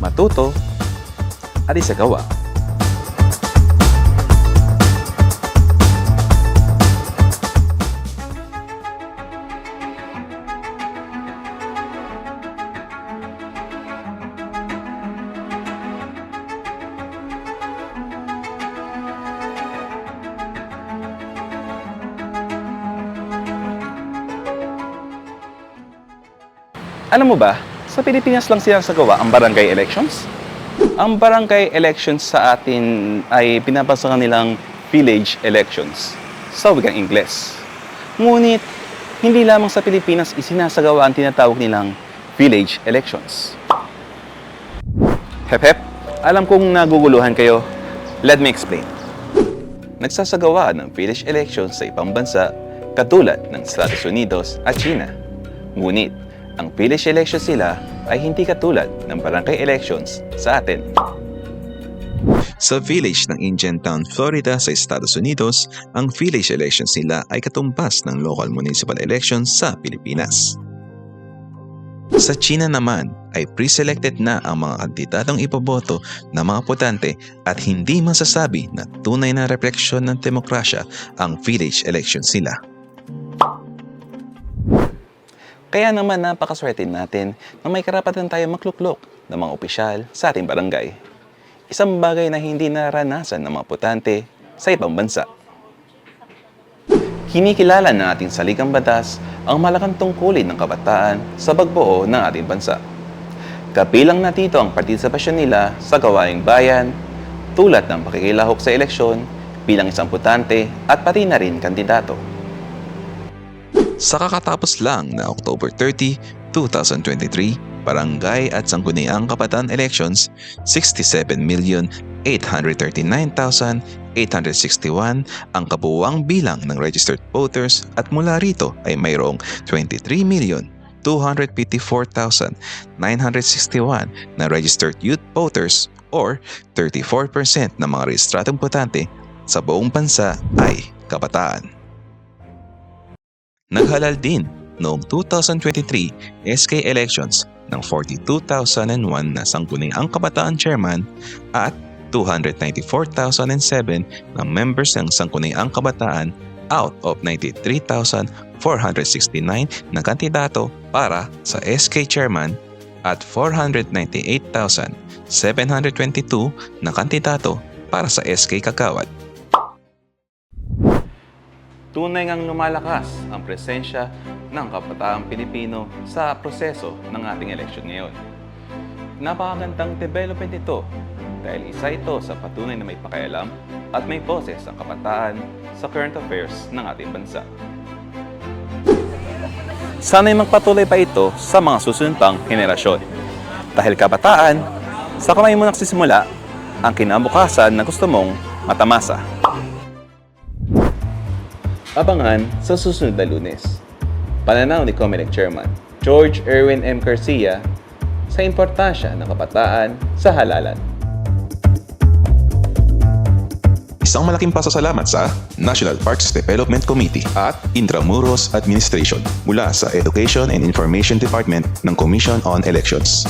matuto, at isagawa. Alam mo ba, sa Pilipinas lang sinasagawa ang barangay elections? Ang barangay elections sa atin ay pinapasakan nilang village elections sa wikang Ingles. Ngunit, hindi lamang sa Pilipinas isinasagawa ang tinatawag nilang village elections. Hep hep, alam kong naguguluhan kayo. Let me explain. Nagsasagawa ng village elections sa ibang bansa katulad ng Estados Unidos at China. Ngunit, ang village elections nila ay hindi katulad ng barangay elections sa atin. Sa village ng Indian Town, Florida sa Estados Unidos, ang village elections nila ay katumbas ng local municipal elections sa Pilipinas. Sa China naman ay pre-selected na ang mga kandidatong ipoboto ng mga potante at hindi masasabi na tunay na refleksyon ng demokrasya ang village elections nila. Kaya naman napakaswerte natin na may karapatan tayo makluklok ng mga opisyal sa ating barangay. Isang bagay na hindi naranasan ng mga potante sa ibang bansa. Kinikilala ng ating saligang batas ang malakang tungkulin ng kabataan sa pagbuo ng ating bansa. Kapilang na dito ang partisipasyon nila sa gawaing bayan, tulad ng pakikilahok sa eleksyon, bilang isang potante at pati na rin kandidato. Sa kakatapos lang na October 30, 2023, barangay at sangguniang kabataan elections, 67,839,861 ang kabuuang bilang ng registered voters at mula rito ay mayroong 23,254,961 na registered youth voters or 34% ng mga rehistradong potante sa buong bansa ay kabataan. Naghalal din noong 2023 SK elections ng 42,001 na sangguniang kabataan chairman at 294,007 na members ng sangguniang kabataan out of 93,469 na kandidato para sa SK chairman at 498,722 na kandidato para sa SK kagawad. Tunay ngang lumalakas ang presensya ng kapataang Pilipino sa proseso ng ating eleksyon ngayon. Napakagandang development ito dahil isa ito sa patunay na may pakialam at may boses ang kabataan sa current affairs ng ating bansa. Sana'y magpatuloy pa ito sa mga susunod pang henerasyon. Dahil kabataan, sa kamay mo nagsisimula ang kinabukasan na gusto mong matamasa. Abangan sa susunod na lunes. Pananaw ni Comelec Chairman George Erwin M. Garcia sa importansya ng kabataan sa halalan. Isang malaking pasasalamat sa National Parks Development Committee at Intramuros Administration mula sa Education and Information Department ng Commission on Elections.